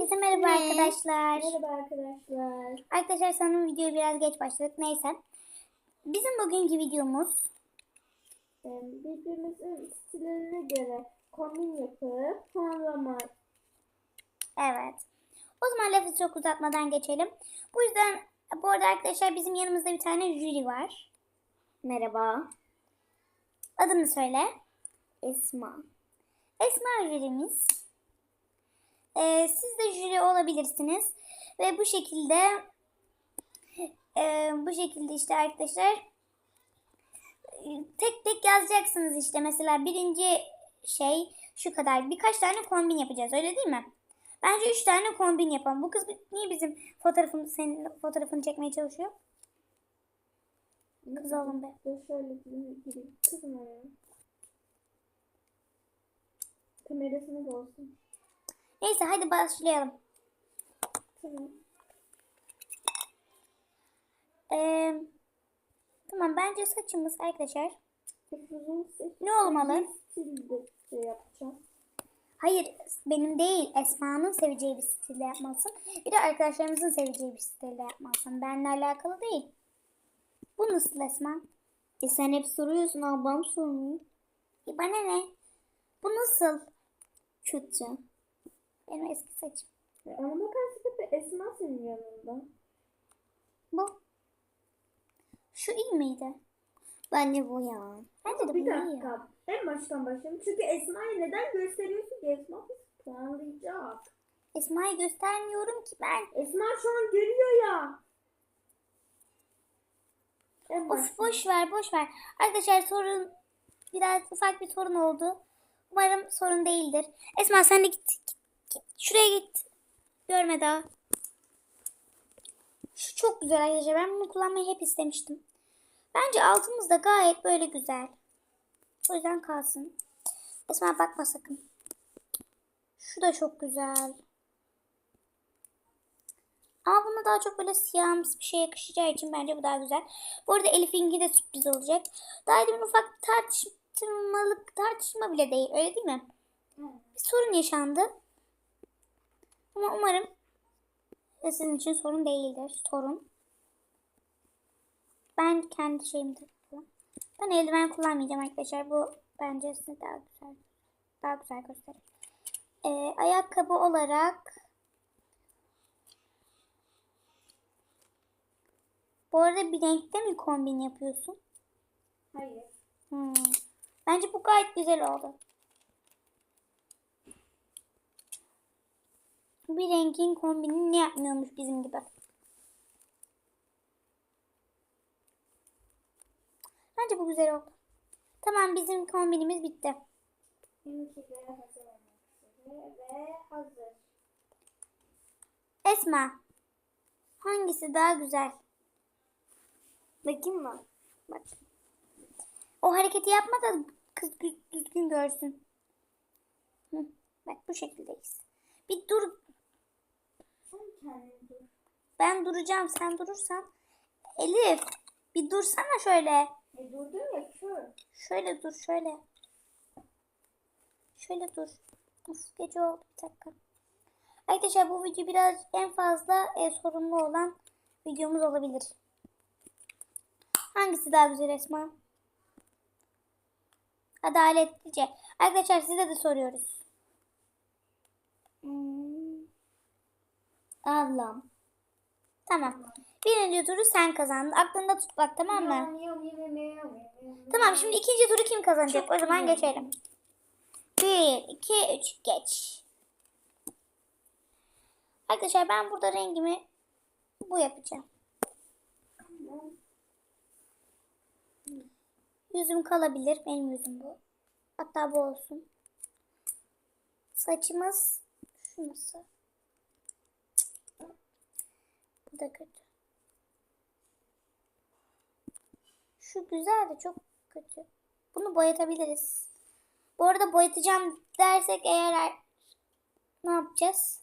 Herkese merhaba arkadaşlar. Merhaba arkadaşlar. Arkadaşlar sanırım videoyu biraz geç başladık. Neyse. Bizim bugünkü videomuz Ee, Birbirimizin stillerine göre kombin yapıp puanlamak. evet. O zaman lafı çok uzatmadan geçelim. Bu yüzden bu arada arkadaşlar bizim yanımızda bir tane jüri var. Merhaba. Adını söyle. Esma. Esma jürimiz. Ee, siz de jüri olabilirsiniz. Ve bu şekilde e, bu şekilde işte arkadaşlar e, tek tek yazacaksınız işte. Mesela birinci şey şu kadar. Birkaç tane kombin yapacağız öyle değil mi? Bence üç tane kombin yapalım. Bu kız niye bizim fotoğrafımız senin fotoğrafını çekmeye çalışıyor? Kız oğlum be. Kamerasını da olsun. Neyse hadi başlayalım. Ee, tamam bence saçımız arkadaşlar ne olmalı? Hayır benim değil Esma'nın seveceği bir stilde yapmalısın. Bir de arkadaşlarımızın seveceği bir stilde yapmalısın. Benimle alakalı değil. Bu nasıl Esma? E sen hep soruyorsun ablam sormuyor. E bana ne? Bu nasıl? Kötü. Benim eski saçım. E, Ama bakarsak hep Esma senin yanında. Bu. Şu iyi miydi? Bence bu ya. Bence de bu Bir ya. dakika. En baştan başlayalım. Çünkü Esma'yı neden gösteriyorsun ki? Esma bizi puanlayacak. Esma'yı göstermiyorum ki ben. Esma şu an görüyor ya. En Of baştan. boş ver boş ver. Arkadaşlar sorun biraz ufak bir sorun oldu. Umarım sorun değildir. Esma sen de git. git, git. Şuraya git. Görme daha. Şu çok güzel arkadaşlar. Ben bunu kullanmayı hep istemiştim. Bence altımız da gayet böyle güzel. O yüzden kalsın. Esma bakma sakın. Şu da çok güzel. Ama buna daha çok böyle siyahımsı bir şey yakışacağı için bence bu daha güzel. Bu arada Elif'inki de sürpriz olacak. Daha demin ufak tartışmalık tartışma bile değil öyle değil mi? Bir sorun yaşandı. Ama umarım sizin için sorun değildir. Sorun. Ben kendi şeyimi takıyorum. Ben eldiven kullanmayacağım arkadaşlar. Bu bence size daha güzel daha güzel gösterir. Ee, ayakkabı olarak Bu arada bir renkte mi kombin yapıyorsun? Hayır. Hmm. Bence bu gayet güzel oldu. Bir rengin kombinini yapmıyormuş bizim gibi. Bence bu güzel oldu. Tamam bizim kombinimiz bitti. Esma. Hangisi daha güzel? Bakayım mı? Bak. O hareketi yapma da kız gü- düzgün görsün. Hı, bak bu şekildeyiz. Bir dur. Kendin dur. Ben duracağım. Sen durursan. Elif. Bir dursana şöyle. E durdun ya şu. Şöyle dur şöyle. Şöyle dur. Of, gece oldu bir dakika. Arkadaşlar bu video biraz en fazla e, sorumlu olan videomuz olabilir. Hangisi daha güzel Esma? Adaletlice. Arkadaşlar size de soruyoruz. Hmm. Ablam. Tamam. Birinci turu sen kazandın. Aklında tut bak tamam mı? Tamam şimdi ikinci turu kim kazanacak? Çok o zaman güzel. geçelim. Bir, iki, üç, geç. Arkadaşlar ben burada rengimi bu yapacağım. Yüzüm kalabilir. Benim yüzüm bu. Hatta bu olsun. Saçımız şu nasıl? Bu da kötü. Şu güzel de çok kötü. Bunu boyatabiliriz. Bu arada boyatacağım dersek eğer ne yapacağız?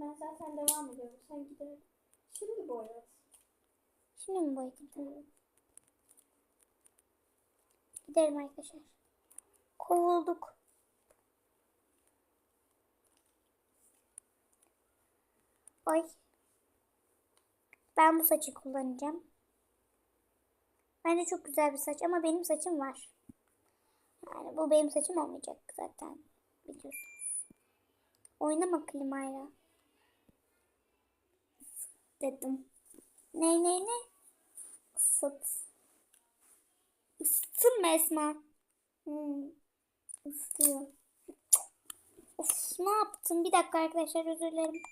Ben zaten devam ediyorum. Sen gidelim. Şimdi boyat. Şimdi mi boyatayım? Tamam. Gidelim arkadaşlar. Kovulduk. Ay. Ben bu saçı kullanacağım. Bence çok güzel bir saç ama benim saçım var. Yani bu benim saçım olmayacak zaten. Biliyorsunuz. Oynama klimayla. Dedim. Ne ne ne? Isıt. Isıttın mı Esma? Hmm. Isıtıyor. Of ne yaptım? Bir dakika arkadaşlar özür dilerim.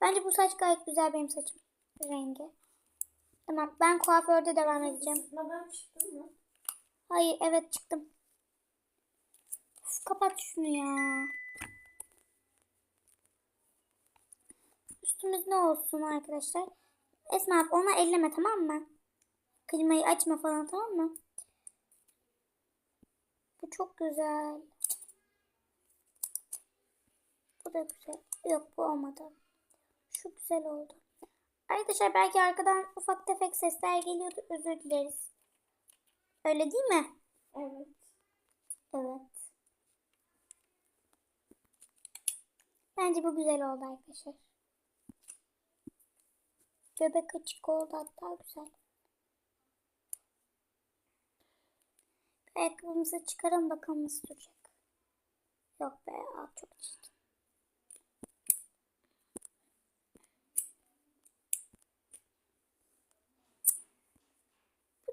Bence bu saç gayet güzel benim saçım. Rengi. Tamam ben kuaförde devam edeceğim. Isıtmadan çıktın mı? Hayır evet çıktım. Of, kapat şunu ya. Üstümüz ne olsun arkadaşlar? Esma ona elleme tamam mı? Klimayı açma falan tamam mı? Bu çok güzel. Bu da güzel. Yok bu olmadı. Şu güzel oldu. Arkadaşlar belki arkadan ufak tefek sesler geliyordu. Özür dileriz. Öyle değil mi? Evet. Evet. Bence bu güzel oldu arkadaşlar. Göbek açık oldu hatta güzel. Ayakkabımızı çıkaralım bakalım nasıl duracak. Yok be çok çirkin.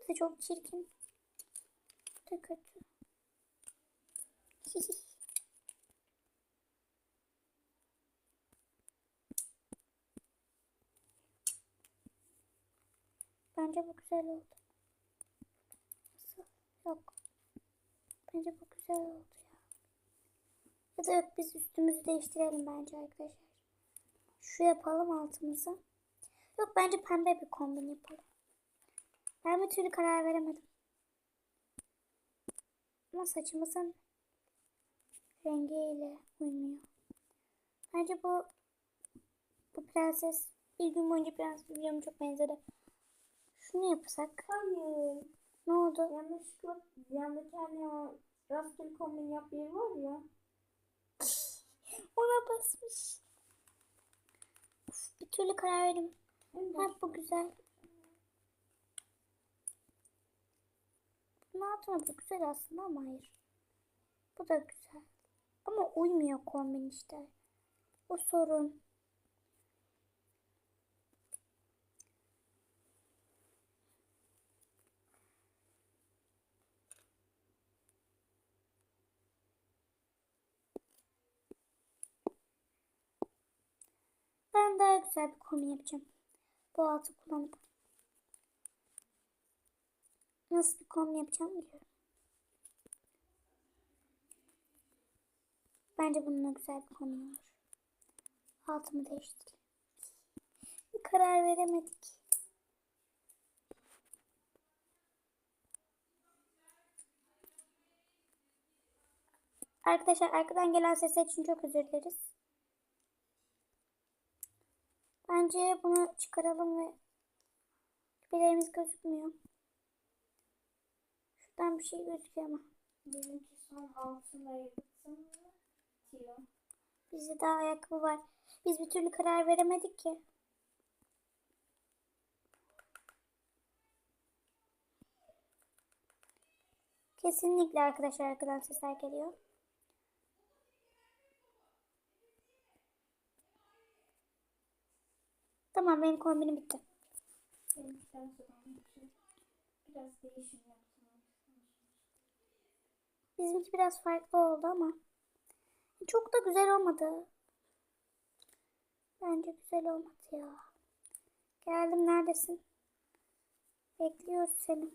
Da çok çirkin. Bu da kötü. Bence bu güzel oldu. Nasıl? Yok. Bence bu güzel oldu ya. Ya da yok biz üstümüzü değiştirelim bence arkadaşlar. Şu yapalım altımıza. Yok bence pembe bir kombin yapalım. Ben bir türlü karar veremedim. Ama saçımızın rengiyle uymuyor. Bence bu bu prenses bir gün boyunca prenses videomu çok benzedi. Şunu yapsak. Hayır. Ne oldu? Yanlışlıkla yandaki hani o rastgele kombin yap yeri var ya. Ona basmış. Uf, bir türlü karar verdim. Ha, bu güzel. Yaptım? Bu güzel aslında ama hayır. Bu da güzel. Ama uymuyor kombin işte. O sorun. Ben daha güzel bir kombin yapacağım. Bu altı kullanıp. Nasıl bir kombin yapacağım biliyorum. Bence bununla güzel bir kombin olur. Altımı değiştireyim. Bir karar veremedik. Arkadaşlar arkadan gelen sesler için çok özür dileriz. Bence bunu çıkaralım ve bileğimiz gözükmüyor. Şuradan bir şey gözüküyor ama. Benimki son altına yırtsın mı? Tüyo. Bizde daha ayakkabı var. Biz bir türlü karar veremedik ki. Kesinlikle arkadaşlar arkadan sesler geliyor. Tamam benim kombinim bitti. Biraz değişim. Bizimki biraz farklı oldu ama çok da güzel olmadı. Bence güzel olmadı ya. Geldim neredesin? Bekliyoruz seni.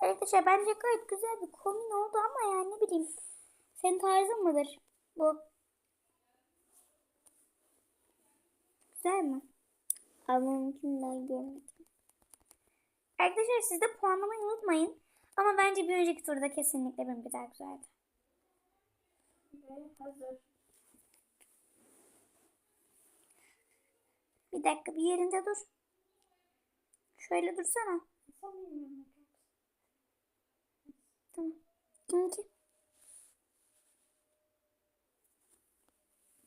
Arkadaşlar bence gayet güzel bir kombin oldu ama yani ne bileyim. Senin tarzın mıdır bu? Güzel mi? Ablamınkinden görmedim. Arkadaşlar siz de puanlamayı unutmayın. Ama bence bir önceki turda kesinlikle benimki daha güzeldi. Hazır. Bir dakika bir yerinde dur. Şöyle dursana. Tamam. Kiminki?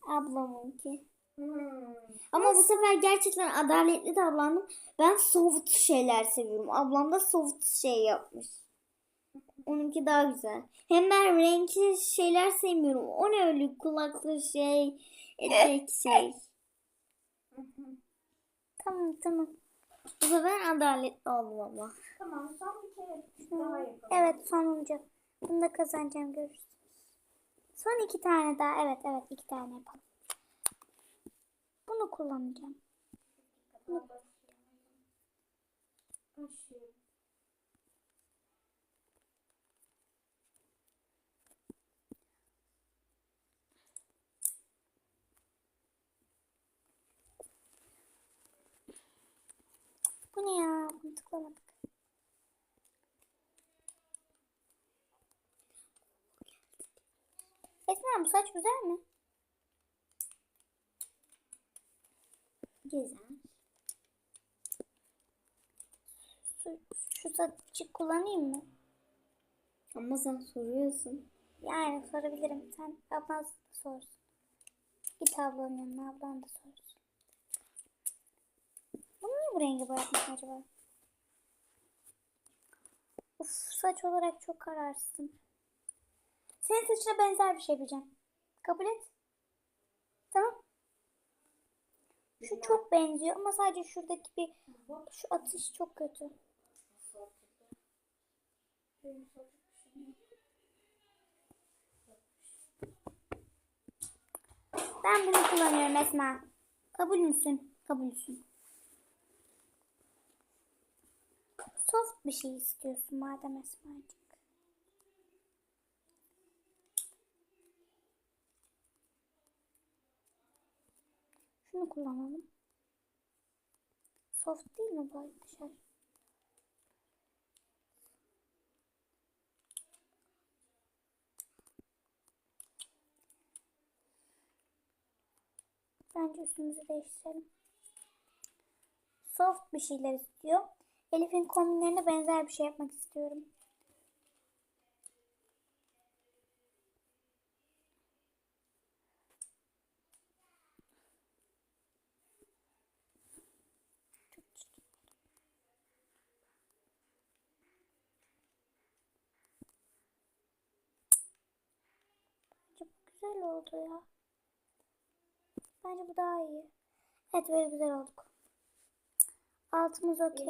Ablamınki. Hmm. Ama bu sefer gerçekten adaletli davrandım. Ben soft şeyler seviyorum. Ablam da soft şey yapmış. Onunki daha güzel. Hem ben renkli şeyler sevmiyorum. O ne öyle kulaklı şey, etek şey. Tamam tamam. Bu sefer adaletli oldum ama. Tamam son bir kere daha yapalım. Evet sonuncu. Bunu da kazanacağım görürsünüz. Son iki tane daha. Evet evet iki tane yapalım. Bunu kullanacağım. Başlıyorum. Bu Bunu tıklamadık. Esma bu saç güzel mi? Güzel. Şu, şu saçı kullanayım mı? Ama sen soruyorsun. Yani sorabilirim. Sen ablan sorsun. Git ablanın yanına ablan da sorsun. Bunu niye bu rengi boyatmış acaba? Uf saç olarak çok kararsızım. Senin saçına benzer bir şey yapacağım. Kabul et. Tamam. Şu çok benziyor ama sadece şuradaki bir şu atış çok kötü. Ben bunu kullanıyorum Esma. Kabul müsün? Kabulsün. Soft bir şey istiyorsun madem Esma'cık. Şunu kullanalım. Soft değil mi bu arkadaşlar? Bence üstümüzü değiştirelim. Soft bir şeyler istiyor. Elif'in kombinlerine benzer bir şey yapmak istiyorum. Güzel oldu ya. Bence bu daha iyi. Evet böyle güzel olduk. Altımız okey.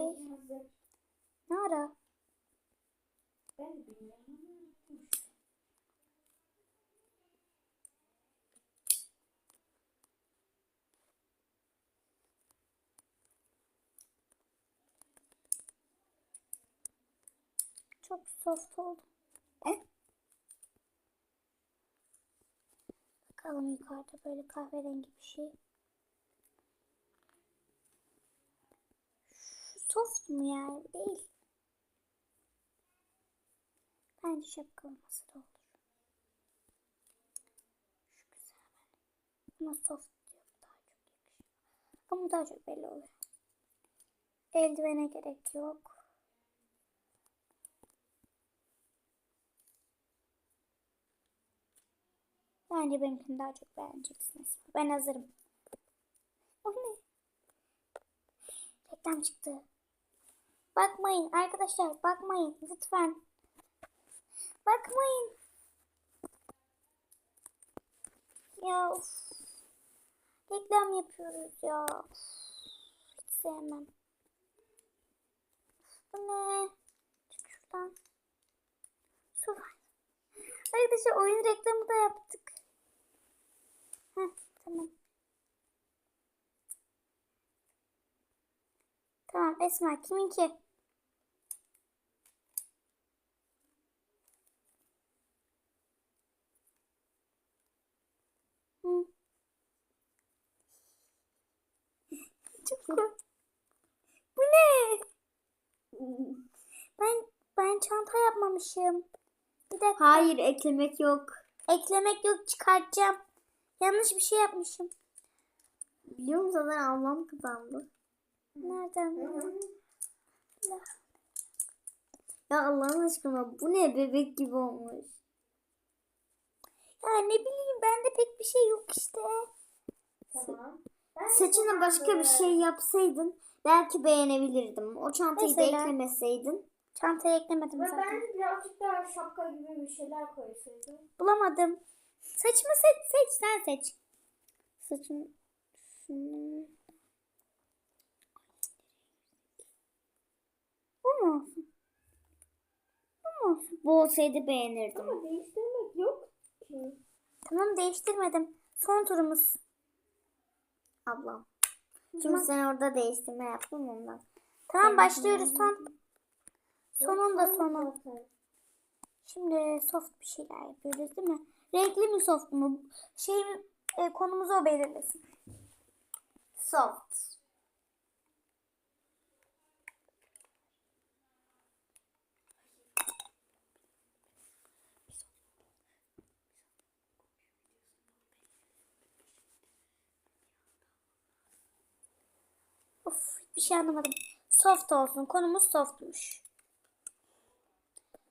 Ne ara? Çok soft oldu. Eh. Bakalım yukarıda böyle kahverengi bir şey. Soft mu yani? Değil. Bence şapka olması da olur. Şu güzel. Ama soft diyor. Daha çok yakışıyor. Ama daha çok belli oluyor. Eldivene gerek yok. Bence benimkini daha çok beğeneceksiniz. Ben hazırım. O ne? Reklam çıktı. Bakmayın arkadaşlar bakmayın lütfen. Bakmayın. Ya of. Reklam yapıyoruz ya. Hiç sevmem. Bu ne? Çık şuradan. Su var. Arkadaşlar oyun reklamı da yaptık. Heh, tamam. Tamam Esma kiminki? Hı. Çok kork- Bu ne? Ben ben çanta yapmamışım. Bir dakika. Hayır eklemek yok. Eklemek yok çıkartacağım. Yanlış bir şey yapmışım. Biliyor musun zaten ablam kazandı. Nereden? Ya Allah'ın aşkına bu ne bebek gibi olmuş. Ya ne bileyim bende pek bir şey yok işte. Tamam. Ben Saçına başka bir kullandım. şey yapsaydın belki beğenebilirdim. O çantayı da Mesela? eklemeseydin. Çantaya eklemedim zaten. bence birazcık daha şapka gibi bir şeyler koysaydın. Bulamadım. Saçımı seç seç sen seç. Saçın şunu Bu mu? Bu mu bu olsaydı beğenirdim. Ama değiştirmek yok ki. Tamam değiştirmedim. Son turumuz. Ablam. Çünkü sen orada değiştirme yaptın ondan. Tamam başlıyoruz son. Sonun da Yok, sonu. Şimdi soft bir şeyler yapıyoruz değil mi? Renkli mi soft mu? Şey mi? E, konumuzu o belirlesin. Soft. Of bir şey anlamadım. Soft olsun. Konumuz softmuş.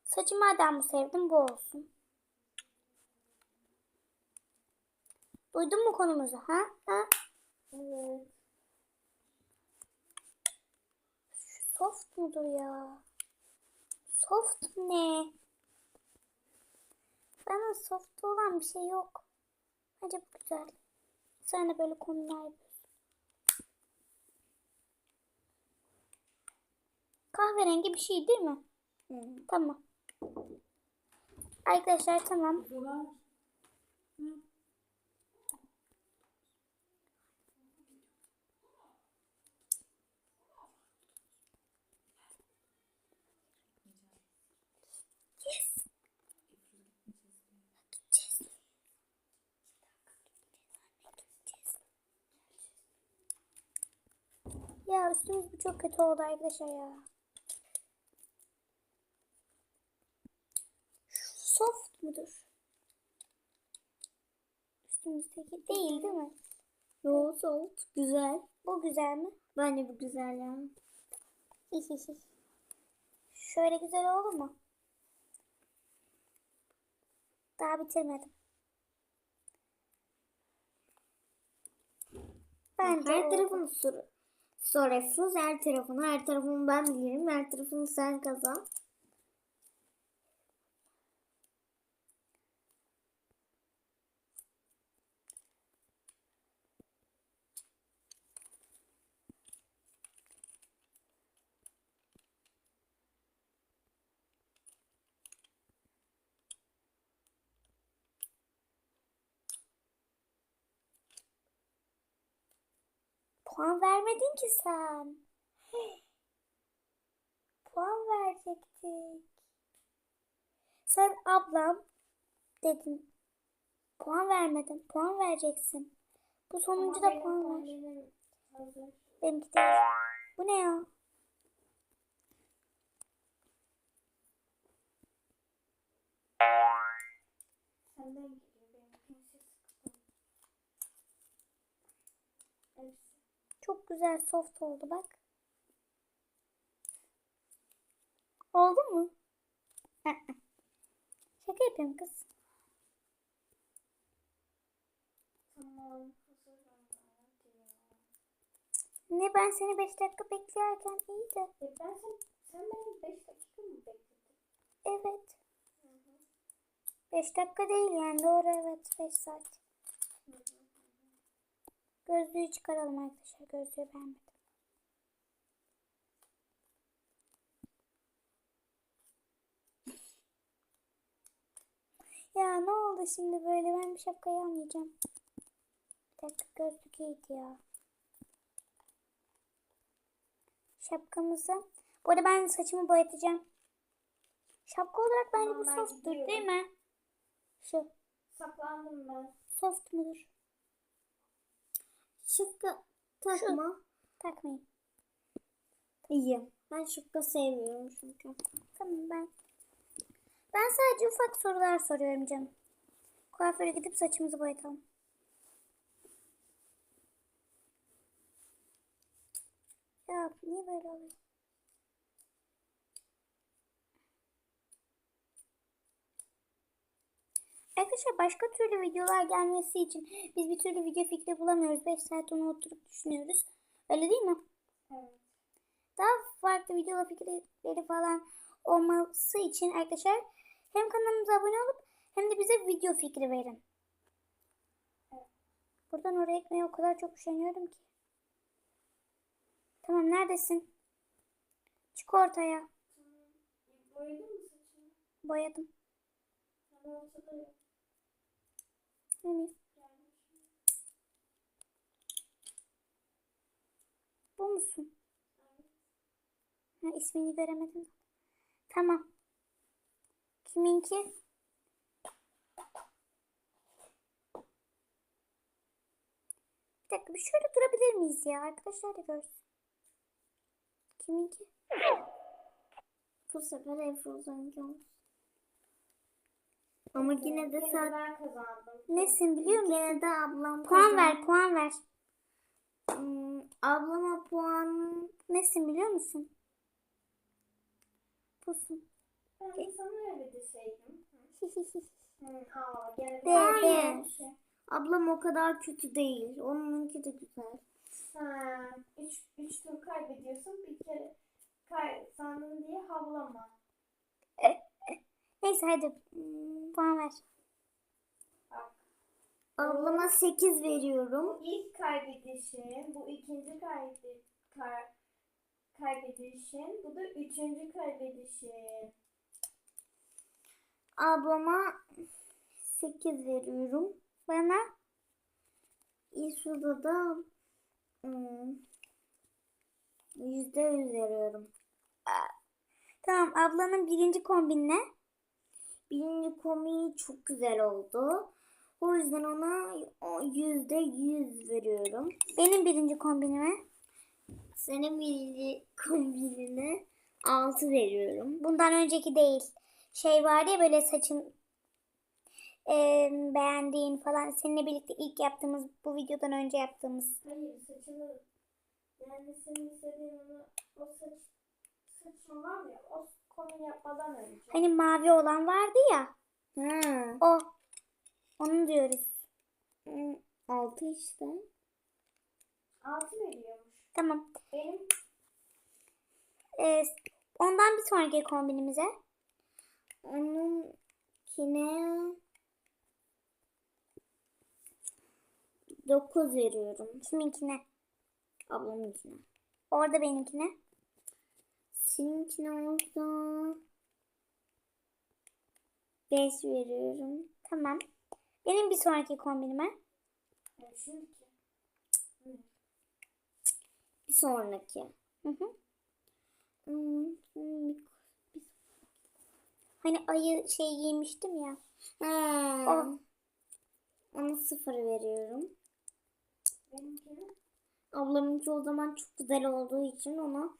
Saçı madem bu sevdim bu olsun. Duydun mu konumuzu? Ha? Ha? Soft mudur ya? Soft ne? Bana soft olan bir şey yok. Bu güzel. Sen de böyle konular Kahverengi bir şey değil mi? Tamam. Arkadaşlar tamam. Ya üstümüz bu çok kötü oldu arkadaşlar ya. Şu mudur? Üstümüzdeki değil değil mi? Yo soft. Güzel. Bu güzel mi? Bence bu güzel ya. Şöyle güzel olur mu? Daha bitirmedim. Bence her tarafını sor. Sor Efruz her tarafını. Her tarafını ben bilirim. Her tarafını sen kazan. Puan vermedin ki sen. Puan verecektik. Sen ablam dedin. Puan vermedin. Puan vereceksin. Bu sonuncu da puan ver. Benimki değil. Bu ne ya? Senden geliyor benim kimse sıkıntı. Hepsi. Çok güzel soft oldu bak. Oldu mu? Şaka yapıyorum kız. Ne ben seni 5 dakika beklerken iyi de. E ben sen, sen beni 5 dakika mı bekledin? Evet. 5 dakika değil yani doğru evet 5 saat. Gözlüğü çıkaralım arkadaşlar. Gözlüğü beğenmedim. Ya ne oldu şimdi böyle? Ben bir şapkayı almayacağım. Bir dakika gözlük iyiydi ya. Şapkamızı. Bu arada ben saçımı boyatacağım. Şapka olarak bence bu softtur değil mi? Şu Saklandım ben. soft mudur? Şıkkı takma. Takmayın. İyi. Ben şıkkı sevmiyorum çünkü. Tamam ben. Ben sadece ufak sorular soruyorum canım. Kuaföre gidip saçımızı boyatalım. Ya niye böyle oluyor? Arkadaşlar başka türlü videolar gelmesi için biz bir türlü video fikri bulamıyoruz. 5 saat onu oturup düşünüyoruz. Öyle değil mi? Evet. Daha farklı video fikirleri falan olması için arkadaşlar hem kanalımıza abone olup hem de bize video fikri verin. Buradan oraya gitmeye o kadar çok üşeniyorum ki. Tamam neredesin? Çık ortaya. Boyadın mı saçını? Boyadım. Ama Hani bu musun? Ha, ismini göremedim. Tamam. Kiminki? Bir dakika bir şöyle durabilir miyiz ya? Arkadaşlar da görsün. Kiminki? Bu sefer Efruz'unki olsun. Ama yine de sen ben kazandım. Nesin biliyor musun? Yine de ablam Puan kazandı. ver, puan ver. Hmm, ablama puan Nesin biliyor musun? Busun. Ben sana öyle deseydim. De, de. Ablam o kadar kötü değil. Onunki de güzel. Ha, üç, üç tur kaybediyorsun. Bir kere kay, sandın diye havlama. Neyse hadi puan ver. Ablama 8 veriyorum. İlk kaybedişin, bu ikinci kaybe, kay, kaybedişin, bu da üçüncü kaybedişin. Ablama 8 veriyorum. Bana İsu'da da hmm, %100 veriyorum. tamam ablanın birinci kombin ne? Birinci komiği çok güzel oldu. O yüzden ona o %100 veriyorum. Benim birinci kombinime. Senin birinci kombinine 6 veriyorum. Bundan önceki değil. Şey vardı ya böyle saçın eee, beğendiğin falan. Seninle birlikte ilk yaptığımız bu videodan önce yaptığımız. Hayır, saçını, yani senin istediğin onu, o saç, saçın var ya, o yapmadan önce. Hani mavi olan vardı ya. Ha, O. Onu diyoruz. 6 işte. Altı veriyormuş. Tamam. Benim Eee, ondan bir sonraki kombinimize. Onunkine 9 veriyorum. Kiminkine? Ablamınkine. Orada benimkine. Seninkine olsa 5 veriyorum. Tamam. Benim bir sonraki kombinime. Bir sonraki. Hı hı. Hmm, hmm, Hani ayı şey giymiştim ya. Ha. O. Ona 0 veriyorum. benimkine Ablamınki o zaman çok güzel olduğu için ona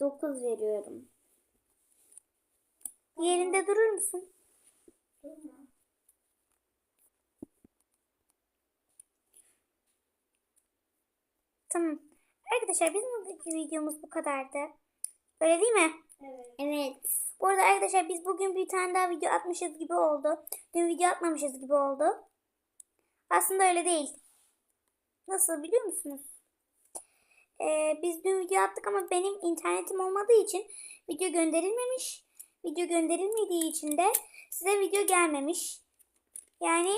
9 veriyorum. Yerinde durur musun? durma. Tamam. Arkadaşlar bizim bugünkü videomuz bu kadardı. Öyle değil mi? Evet. Evet. Bu arada arkadaşlar biz bugün bir tane daha video atmışız gibi oldu. Dün video atmamışız gibi oldu. Aslında öyle değil. Nasıl biliyor musunuz? Ee, biz dün video attık ama benim internetim olmadığı için video gönderilmemiş. Video gönderilmediği için de size video gelmemiş. Yani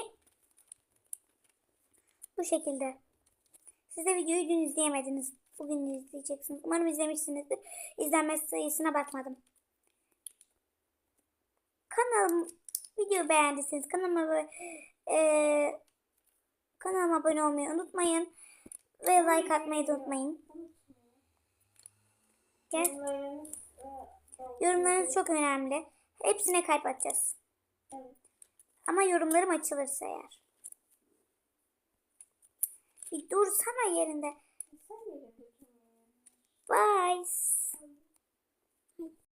bu şekilde. Siz de videoyu dün izleyemediniz. Bugün izleyeceksiniz. Umarım izlemişsinizdir. İzlenme sayısına bakmadım. Kanalım video beğendiyseniz kanalıma eee, kanalıma abone olmayı unutmayın. Ve like atmayı da unutmayın. Gel. Yorumlarınız, çok önemli. Hepsine kalp atacağız. Ama yorumlarım açılırsa eğer. Bir dursana yerinde. Bye.